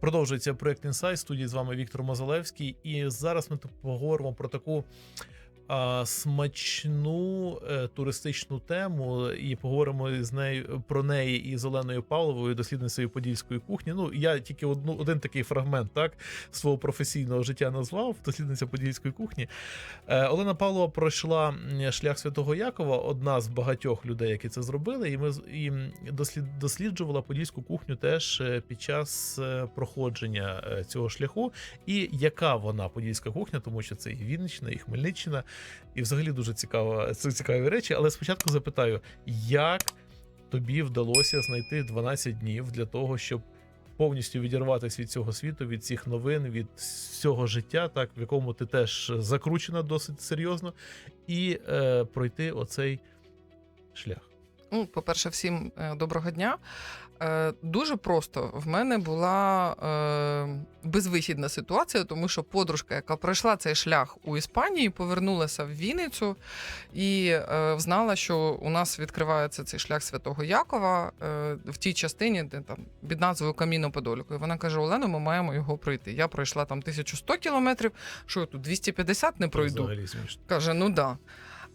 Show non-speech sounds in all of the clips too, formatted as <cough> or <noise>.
Продовжується проект Інсайт. Студії з вами Віктор Мозалевський. І зараз ми тут поговоримо про таку смачну е, туристичну тему, і поговоримо з нею про неї і з Оленою Павловою, дослідницею подільської кухні. Ну я тільки одну один такий фрагмент так свого професійного життя назвав дослідниця подільської кухні. Е, Олена Павлова пройшла шлях святого Якова, одна з багатьох людей, які це зробили, і ми і дослід, досліджувала подільську кухню теж е, під час проходження цього шляху. І яка вона подільська кухня, тому що це і Вінниччина, і Хмельниччина, і взагалі дуже цікаво, цікаві речі. Але спочатку запитаю, як тобі вдалося знайти 12 днів для того, щоб повністю відірватися від цього світу, від цих новин, від всього життя, так в якому ти теж закручена досить серйозно, і е, пройти оцей шлях. Ну, по-перше, всім е, доброго дня. Е, Дуже просто в мене була е, безвихідна ситуація, тому що подружка, яка пройшла цей шлях у Іспанії, повернулася в Вінницю і е, знала, що у нас відкривається цей шлях Святого Якова е, в тій частині, де там під назвою Каміно Подоліку. І вона каже: Олено, ми маємо його пройти. Я пройшла там 1100 кілометрів. Що я тут 250 не пройду? Взагалі. Каже: ну да.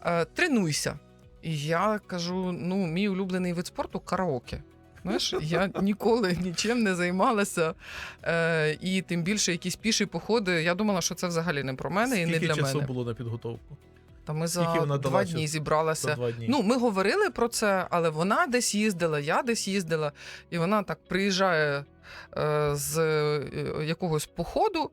Е, тренуйся. І я кажу: ну, мій улюблений вид спорту караоке. Знаєш, я ніколи нічим не займалася, е, і тим більше якісь піші походи. Я думала, що це взагалі не про мене і не для часу мене. було на підготовку? Та ми скільки за вона два дала дні зібралася. За два дні. Ну, ми говорили про це, але вона десь їздила, я десь їздила, і вона так приїжджає з е, якогось походу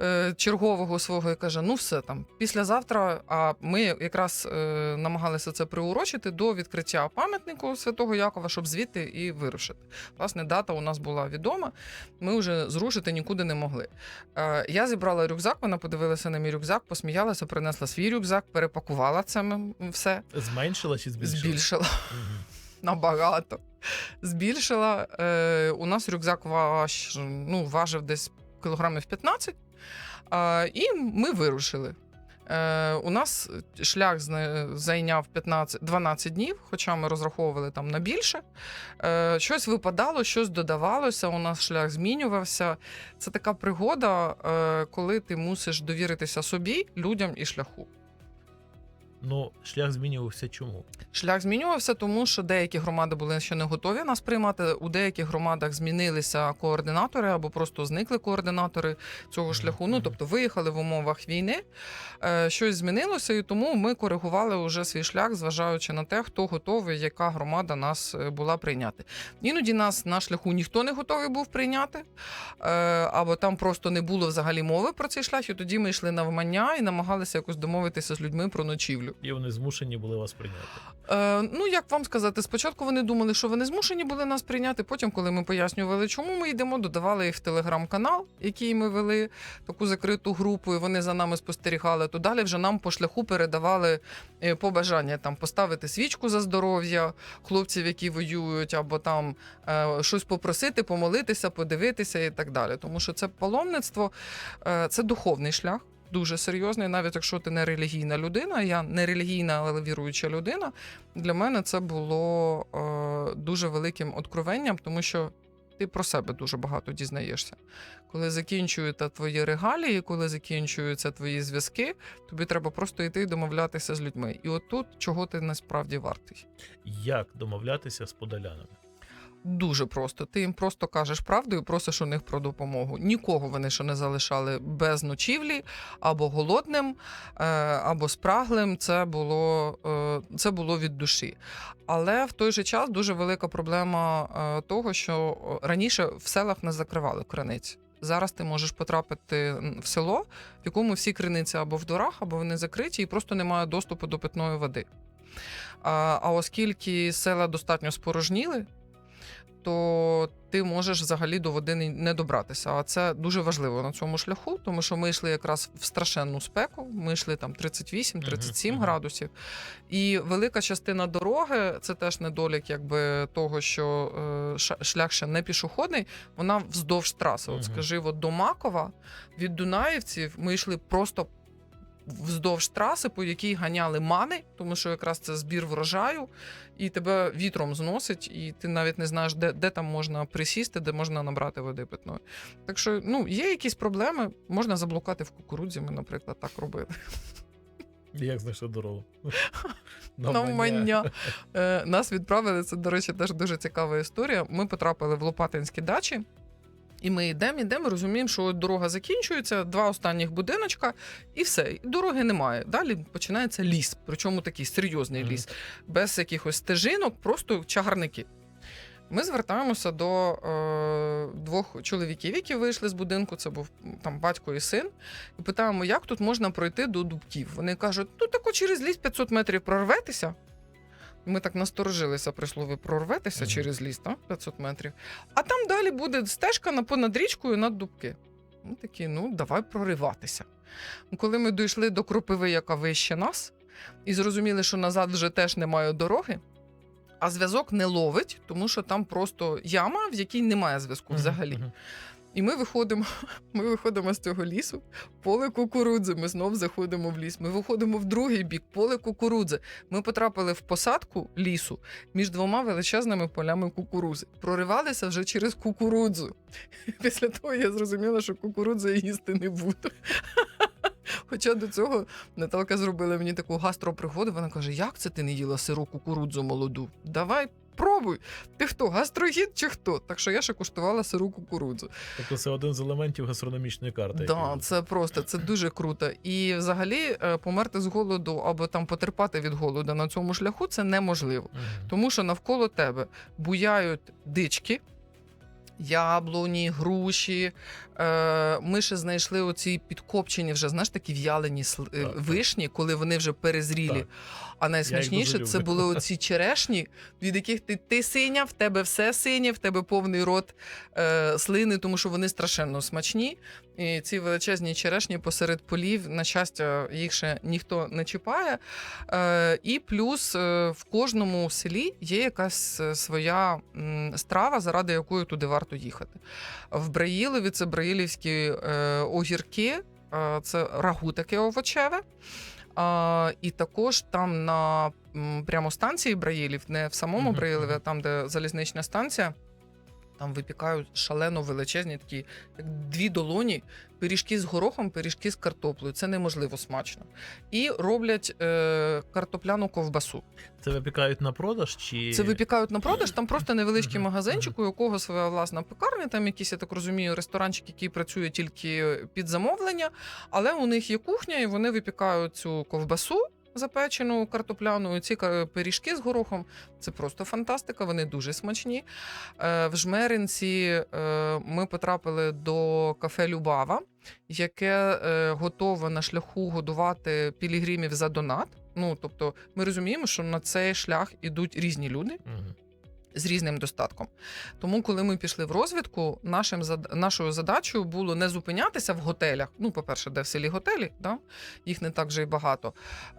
е, чергового свого і каже: ну все там, післязавтра. А ми якраз е, намагалися це приурочити до відкриття пам'ятнику Святого Якова, щоб звідти і вирушити. Власне, дата у нас була відома. Ми вже зрушити нікуди не могли. Е, я зібрала рюкзак, вона подивилася на мій рюкзак, посміялася, принесла свій рюкзак, перепакувала це все. Зменшила чи збільшила? Збільшила Мгм. набагато. Збільшила. Е, у нас рюкзак важ, ну, важив десь кілограмів 15, е, і ми вирушили. Е, у нас шлях зайняв 15, 12 днів, хоча ми розраховували там на більше. Е, щось випадало, щось додавалося, у нас шлях змінювався. Це така пригода, коли ти мусиш довіритися собі, людям і шляху. Ну, шлях змінювався чому? Шлях змінювався, тому що деякі громади були ще не готові нас приймати. У деяких громадах змінилися координатори або просто зникли координатори цього шляху. Ну тобто виїхали в умовах війни. Е, Щось змінилося, і тому ми коригували уже свій шлях, зважаючи на те, хто готовий, яка громада нас е, була прийняти. Іноді нас на шляху ніхто не готовий був прийняти, е, або там просто не було взагалі мови про цей шлях. І тоді ми йшли навмання і намагалися якось домовитися з людьми про ночівлю. І вони змушені були вас прийняти. Е, ну, як вам сказати, спочатку вони думали, що вони змушені були нас прийняти. Потім, коли ми пояснювали, чому ми йдемо, додавали їх в телеграм-канал, який ми вели, таку закриту групу, і вони за нами спостерігали. То далі вже нам по шляху передавали е, побажання там поставити свічку за здоров'я хлопців, які воюють, або там е, щось попросити, помолитися, подивитися і так далі. Тому що це паломництво, е, це духовний шлях. Дуже серйозний, навіть якщо ти не релігійна людина, я не релігійна, але віруюча людина. Для мене це було е, дуже великим откровенням, тому що ти про себе дуже багато дізнаєшся. Коли закінчуються твої регалії, коли закінчуються твої зв'язки, тобі треба просто йти і домовлятися з людьми. І отут чого ти насправді вартий. Як домовлятися з подолянами? Дуже просто. Ти їм просто кажеш правду і просиш у них про допомогу. Нікого вони ще не залишали без ночівлі або голодним, е, або спраглим. Це було, е, це було від душі. Але в той же час дуже велика проблема е, того, що раніше в селах не закривали криниці. Зараз ти можеш потрапити в село, в якому всі криниці або в дворах, або вони закриті, і просто немає доступу до питної води. А оскільки села достатньо спорожніли, то ти можеш взагалі до води не- добратися. А це дуже важливо на цьому шляху, тому що ми йшли якраз в страшенну спеку. Ми йшли там 38-37 Мгм, мгм. градусів. І велика частина дороги це теж недолік, якби того, що е, шлях ще не пішохідний, вона вздовж траси. От скажи, от до Макова від Дунаївців ми йшли просто вздовж траси, по якій ганяли мани, тому що якраз це збір врожаю, і тебе вітром зносить, і ти навіть не знаєш, де, де там можна присісти, де можна набрати води питної. Так що ну, є якісь проблеми, можна заблукати в кукурудзі. Ми, наприклад, так робили. Як знайшли дорогу? <laughs> Навмання. Е, Нас відправили. Це, до речі, теж дуже цікава історія. Ми потрапили в Лопатинські дачі. І ми йдемо, йдемо, розуміємо, що дорога закінчується, два останніх будиночка, і все. І дороги немає. Далі починається ліс, причому такий серйозний Мгм. ліс, без якихось стежинок, просто чагарники. Ми звертаємося до е, двох чоловіків, які вийшли з будинку. Це був там батько і син. І питаємо, як тут можна пройти до дубків. Вони кажуть: ну тако через ліс 500 метрів прорветеся. Ми так насторожилися при слові прорветеся Мгм. через ліс, так? 500 метрів. А там далі буде стежка на понад річкою над дубки. Ми такі, ну давай прориватися. Коли ми дійшли до кропиви, яка вище нас, і зрозуміли, що назад вже теж немає дороги, а зв'язок не ловить, тому що там просто яма, в якій немає зв'язку взагалі. І ми виходимо, <laughs> ми виходимо з цього лісу, поле кукурудзи. Ми знов заходимо в ліс. Ми виходимо в другий бік, поле кукурудзи. Ми потрапили в посадку лісу між двома величезними полями кукурудзи. Проривалися вже через кукурудзу. <laughs> Після того я зрозуміла, що кукурудзи їсти не буду. <laughs> Хоча до цього Наталка зробила мені таку гастропригоду. Вона каже: Як це ти не їла сиру кукурудзу молоду? Давай пробуй. Ти хто, гастрогід чи хто? Так що я ще куштувала сиру кукурудзу. Тобто це один з елементів гастрономічної карти. Да, це просто це дуже круто. І взагалі е, померти з голоду або там потерпати від голоду на цьому шляху це неможливо. Мгм. Тому що навколо тебе буяють дички, яблуні, груші. Е, ми ще знайшли оці підкопчені, вже знаєш, такі в'ялені е, вишні, коли вони вже перезрілі. Так. А найсмачніше це були <laughs> оці черешні, від яких ти, ти синя, в тебе все синє, в тебе повний рот е, слини, тому що вони страшенно смачні. І ці величезні черешні посеред полів, на щастя, їх ще ніхто не чіпає. Е, і плюс е, в кожному селі є якась е, своя м, страва, заради якої туди варто їхати. В Браїлові це браїлівські е, огірки, е, це рагу таке овочеве. А, і також там на прямо станції Браїлів, не в самому Мгм, Браїлові, а там, де залізнична станція, там випікають шалено величезні такі, як дві долоні, пиріжки з горохом, пиріжки з картоплею. Це неможливо смачно. І роблять е, картопляну ковбасу. Це випікають на продаж чи Це випікають на продаж. Там просто невеличкий магазинчик, у якого своя власна пекарня, там якийсь, я так розумію, ресторанчик, який працює тільки під замовлення, але у них є кухня, і вони випікають цю ковбасу. Запечену картопляну, ці пиріжки з горохом це просто фантастика. Вони дуже смачні. Е, В Жмеринці е, ми потрапили до кафе Любава, яке е, готове на шляху годувати пілігримів за донат. Ну тобто, ми розуміємо, що на цей шлях ідуть різні люди Мгм. З різним достатком. Тому, коли ми пішли в розвідку, нашим нашою задачею було не зупинятися в готелях. Ну, по-перше, де в селі готелі, да? їх не так вже й багато.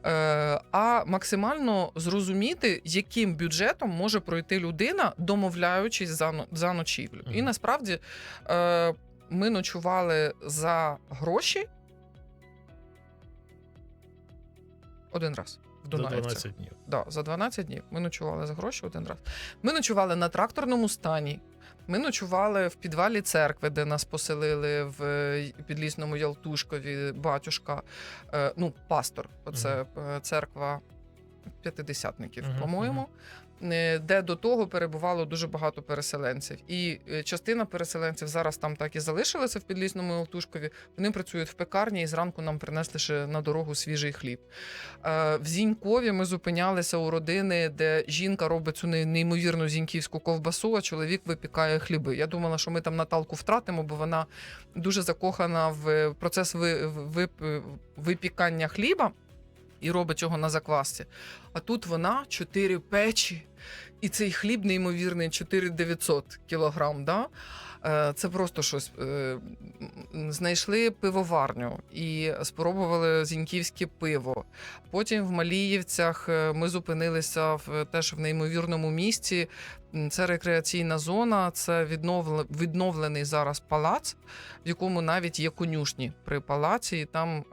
Е, а максимально зрозуміти, яким бюджетом може пройти людина, домовляючись за, за ночівлю. І насправді е, ми ночували за гроші один раз. В За Дунаївцях. 12 днів. Да, за 12 днів. Ми ночували за гроші один раз. Ми ночували на тракторному стані. Ми ночували в підвалі церкви, де нас поселили в е, підлісному Ялтушкові батюшка, е, ну, пастор. Оце е, церква п'ятидесятників, по-моєму. е, Де до того перебувало дуже багато переселенців, і е, частина переселенців зараз там так і залишилася в підлісному Ялтушкові. Вони працюють в пекарні, і зранку нам принесли ще на дорогу свіжий хліб. Е, В Зінькові ми зупинялися у родини, де жінка робить цю неймовірну зіньківську ковбасу, а чоловік випікає хліби. Я думала, що ми там Наталку втратимо, бо вона дуже закохана в процес ви- випікання хліба і робить його на заквасці. А тут вона чотири печі, і цей хліб неймовірний 4900 кілограм. Да? Е, Це просто щось. Е, Знайшли пивоварню і спробували зіньківське пиво. Потім в Маліївцях е, ми зупинилися в теж в неймовірному місці. Це рекреаційна зона, це відновлений зараз палац, в якому навіть є конюшні при палаці. І там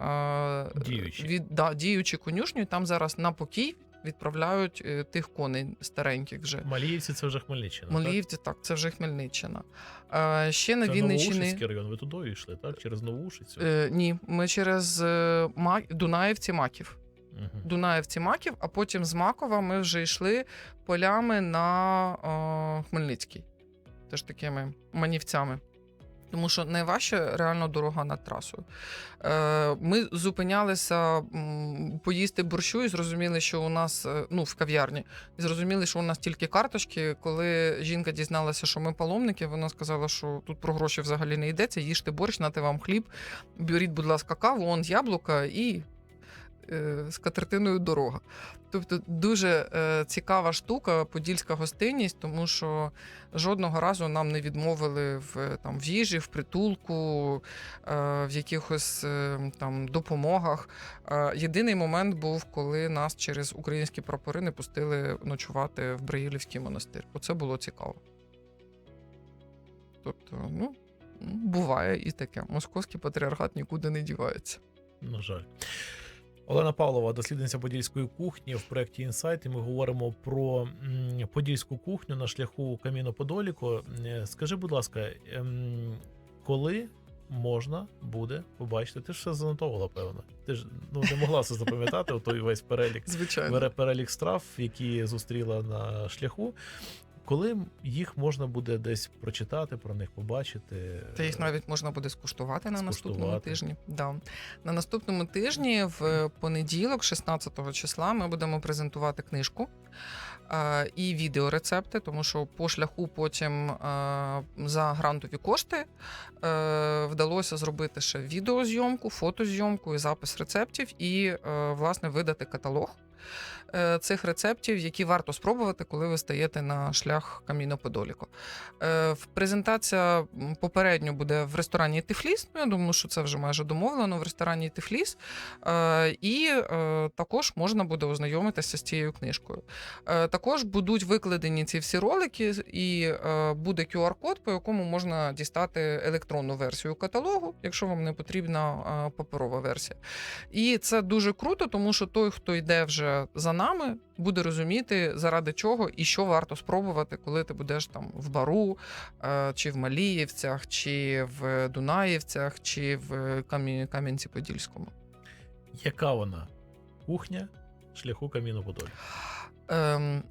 Діючі. від да, діючі конюшні. Там зараз на покій відправляють е, тих коней стареньких вже. Маліївці це вже Хмельниччина. Маліївці, так, це вже Хмельниччина. Е, ще на так? Це Вінниччині. Новоушицький район. Ви туди йшли, так? Через Новоушицю? Е, ні, ми через е, Ма... Дунаївці Маків. Мгм. Дунаївці Маків, а потім з Макова ми вже йшли полями на е, Хмельницький. Теж такими манівцями. Тому що найважче реально дорога над трасою. Е, ми зупинялися поїсти борщу і зрозуміли, що у нас е, ну, в кав'ярні, і зрозуміли, що у нас тільки карточки. Коли жінка дізналася, що ми паломники, вона сказала, що тут про гроші взагалі не йдеться. Їжте борщ, нате вам хліб, беріть, будь ласка, каву, он яблука і е, з катертиною дорога. Тобто дуже е, цікава штука, подільська гостинність, тому що жодного разу нам не відмовили в, там, в їжі, в притулку, е, в якихось е, там допомогах. Е, єдиний момент був, коли нас через українські прапори не пустили ночувати в Браїлівський монастир. Оце було цікаво. Тобто, ну, буває і таке. Московський патріархат нікуди не дівається. На жаль. Олена Павлова, дослідниця подільської кухні в проєкті Інсайт. І ми говоримо про подільську кухню на шляху Каміно Подоліко. Е, Скажи, будь ласка, ем, коли можна буде побачити? Ти ж все занотовувала, певно. Ти ж ну не могла це запам'ятати, той весь перелік Звичайно. перелік страв, які зустріла на шляху. Коли їх можна буде десь прочитати, про них побачити? Та їх навіть можна буде скуштувати на наступному тижні. Да. На наступному тижні, в понеділок, 16 числа, ми будемо презентувати книжку е, і відеорецепти, тому що по шляху потім е, за грантові кошти е, вдалося зробити ще відеозйомку, фотозйомку і запис рецептів, і е, власне видати каталог. Е, Цих рецептів, які варто спробувати, коли ви стаєте на шлях Каміно Подоліко. Е, Презентація попередньо буде в ресторані Тифліс. Ну, я думаю, що це вже майже домовлено в ресторані Тифліс. Е, І також можна буде ознайомитися з цією книжкою. Також будуть викладені ці всі ролики, і буде QR-код, по якому можна дістати електронну версію каталогу, якщо вам не потрібна паперова версія. І це дуже круто, тому що той, хто йде вже за нами, буде розуміти, заради чого і що варто спробувати, коли ти будеш там в бару, е, чи в Маліївцях, чи в Дунаївцях, чи в Кам'янці-Подільському. Яка вона? Кухня шляху Каміно Подолі? Ем,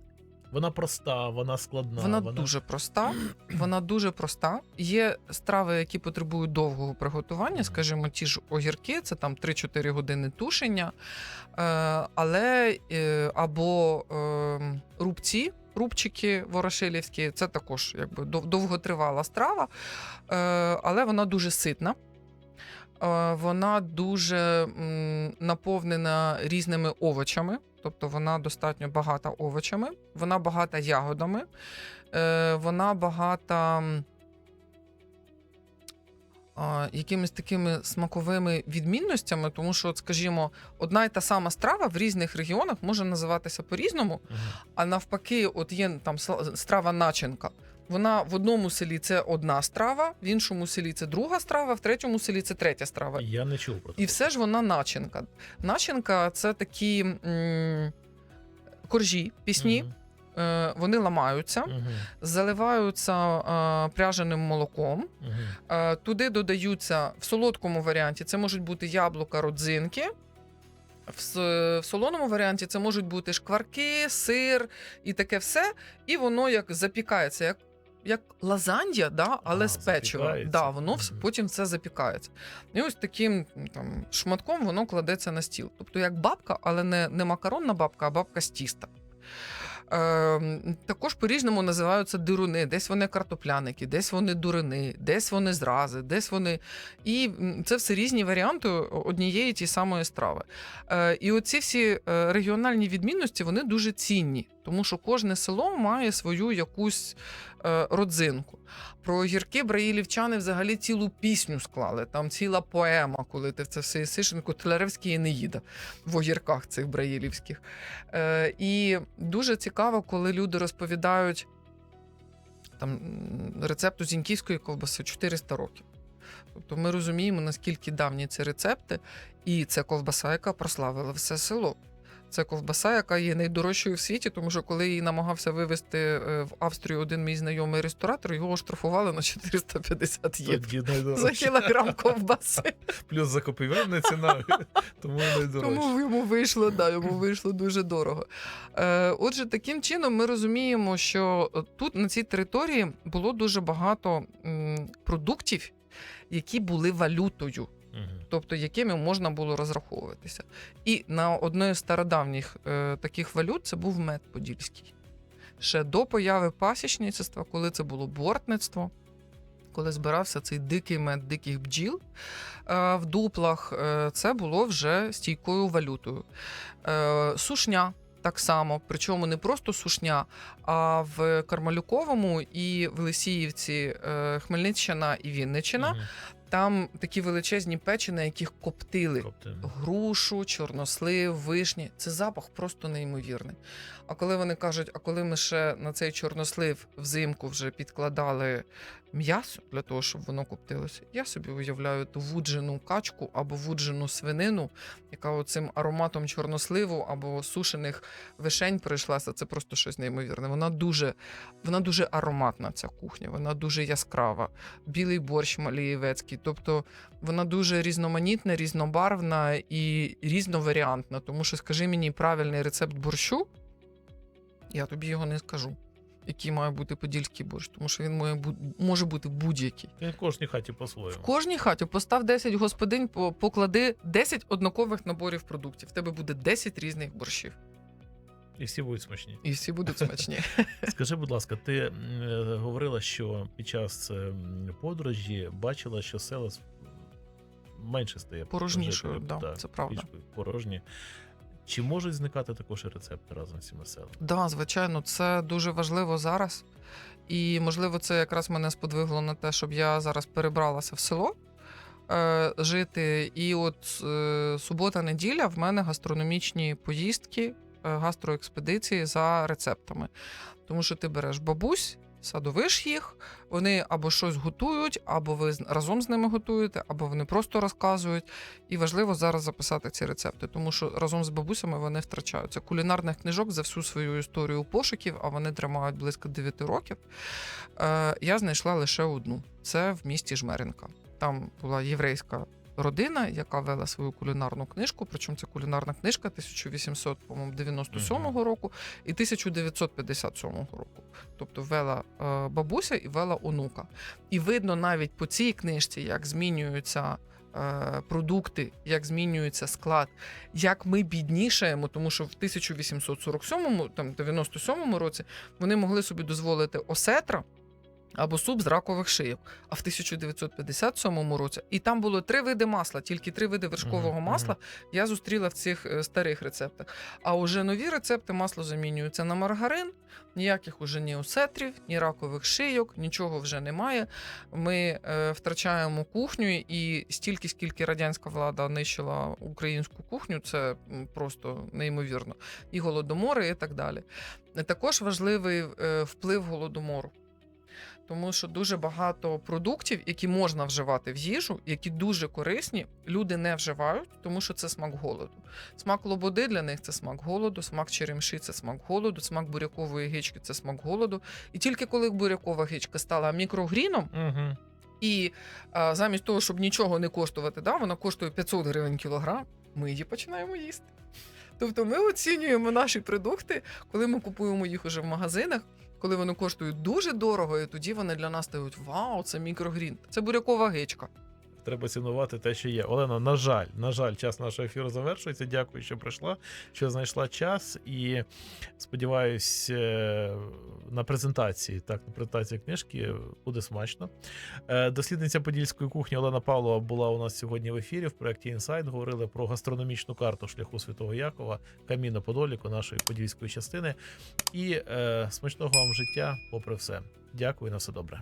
Вона проста, вона складна. Вона дуже проста. Вона дуже проста. Є страви, які потребують довгого приготування, скажімо, ті ж огірки, це там 3-4 години тушення. Е, але е, або е, рубці. Рубчики ворошилівські, це також якби дов- довготривала страва, але вона дуже ситна. Вона дуже наповнена різними овочами, тобто вона достатньо багата овочами, вона багата ягодами, е, вона багата якимись такими смаковими відмінностями, тому що, от, скажімо, одна й та сама страва в різних регіонах може називатися по-різному, а навпаки, от є там страва начинка. Вона в одному селі це одна страва, в іншому селі це друга страва, в третьому селі це третя страва. Я не чув про це. І все ж вона начинка. Начинка це такі м, коржі, пісні, е, вони ламаються, Мгм. заливаються е, пряженим молоком. Мгм. Е, Туди додаються в солодкому варіанті це можуть бути яблука, родзинки. В, в солоному варіанті це можуть бути шкварки, сир і таке все. І воно як запікається, як, як лазанья, да, але А, з печива. Да, воно mm -hmm. потім все запікається. І ось таким там, шматком воно кладеться на стіл. Тобто як бабка, але не, не макаронна бабка, а бабка з тіста. Е, також по-різному називаються дируни. Десь вони картопляники, десь вони дурини, десь вони зрази, десь вони. І це все різні варіанти однієї ті самої страви. Е, і оці всі е, регіональні відмінності вони дуже цінні, тому що кожне село має свою якусь е, родзинку. Про огірки браїлівчани взагалі цілу пісню склали. Там ціла поема, коли ти в це все їсиш, Котляревський Енеїда в огірках цих браїлівських. Е, і дуже цікаво, коли люди розповідають там рецепту зіньківської ковбаси 400 років. Тобто ми розуміємо, наскільки давні ці рецепти, і це ковбаса, яка прославила все село. Це ковбаса, яка є найдорожчою в світі, тому що коли її намагався вивезти е, в Австрію один мій знайомий ресторатор, його оштрафували на 450 євро. За кілограм ковбаси. Плюс закупівельна ціна, <laughs> тому найдорожче. Тому йому вийшло, да, йому вийшло дуже дорого. Е, отже, таким чином ми розуміємо, що тут на цій території було дуже багато продуктів, які були валютою. Тобто якими можна було розраховуватися. І на одної з стародавніх е, таких валют це був мед подільський. Ще до появи пасічництва, коли це було бортництво, коли збирався цей дикий мед диких бджіл е, в дуплах, е, це було вже стійкою валютою. Е, сушня. Так само, причому не просто сушня, а в Кармалюковому і в Лисіївці е, Хмельниччина і Вінниччина. Там такі величезні печі, на яких коптили Коптили. грушу, чорнослив, вишні. Це запах просто неймовірний. А коли вони кажуть, а коли ми ще на цей чорнослив взимку вже підкладали м'ясо для того, щоб воно коптилося, я собі уявляю ту вуджену качку або вуджену свинину, яка оцим ароматом чорносливу або сушених вишень прийшлася. Це просто щось неймовірне. Вона дуже, вона дуже ароматна, ця кухня, вона дуже яскрава. Білий борщ малієвецький. Тобто вона дуже різноманітна, різнобарвна і різноваріантна. Тому що, скажи мені правильний рецепт борщу, я тобі його не скажу. Який має бути подільський борщ, тому що він має бу- може бути будь-який. Він в кожній хаті по-своєму. кожній хаті постав 10 господинь, по- поклади 10 однакових наборів продуктів. В тебе буде 10 різних борщів, І всі будуть смачні. і всі будуть смачні. <laughs> <laughs> Скажи, будь ласка, ти е, говорила, що під час е, подорожі бачила, що села менше стає Порожнішою, да, так, це правда. порожні. Чи можуть зникати також і рецепти разом з цими селами? Да, звичайно, це дуже важливо зараз. І, можливо, це якраз мене сподвигло на те, щоб я зараз перебралася в село е, жити. І от е, субота-неділя в мене гастрономічні поїздки, е, гастроекспедиції за рецептами. Тому що ти береш бабусь, садовиш їх, вони або щось готують, або ви разом з ними готуєте, або вони просто розказують. І важливо зараз записати ці рецепти, тому що разом з бабусями вони втрачаються. Кулінарних книжок за всю свою історію пошуків, а вони тримають близько 9 років. Е, я знайшла лише одну: це в місті Жмеринка. Там була єврейська родина, яка вела свою кулінарну книжку. Причому це кулінарна книжка 1897 року і 1957 року. Тобто вела е, бабуся і вела онука. І видно навіть по цій книжці, як змінюються. е, Продукти, як змінюється склад, як ми біднішаємо, тому що в 1847 там 97 році вони могли собі дозволити осетра або суп з ракових шийок. А в 1957 році і там було три види масла, тільки три види вершкового масла. Я зустріла в цих е, старих рецептах. А уже нові рецепти масло замінюються на маргарин. Ніяких уже ні осетрів, ні ракових шийок, нічого вже немає. Ми е, втрачаємо кухню, і стільки, скільки радянська влада нищила українську кухню, це просто неймовірно. І голодомори, і так далі. Також важливий е, вплив голодомору. Тому що дуже багато продуктів, які можна вживати в їжу, які дуже корисні, люди не вживають, тому що це смак голоду. Смак лободи для них це смак голоду, смак черемши це смак голоду, смак бурякової гички це смак голоду. І тільки коли бурякова гичка стала мікрогріном, Угу. і а, замість того, щоб нічого не коштувати, да, вона коштує 500 гривень кілограм, ми її починаємо їсти. Тобто ми оцінюємо наші продукти, коли ми купуємо їх уже в магазинах, коли вони коштують дуже дорого, і тоді вони для нас стають вау, це мікрогрін, це бурякова гичка. Треба цінувати те, що є. Олена, на жаль, на жаль, час нашого ефіру завершується. Дякую, що прийшла, що знайшла час. І сподіваюсь, е, на презентації, так, на презентації книжки буде смачно. Е, Дослідниця подільської кухні Олена Павлова була у нас сьогодні в ефірі в проєкті Інсайт. Говорили про гастрономічну карту шляху Святого Якова, каміно Подоліку, нашої подільської частини. І е, смачного вам життя, попри все. Дякую на все добре.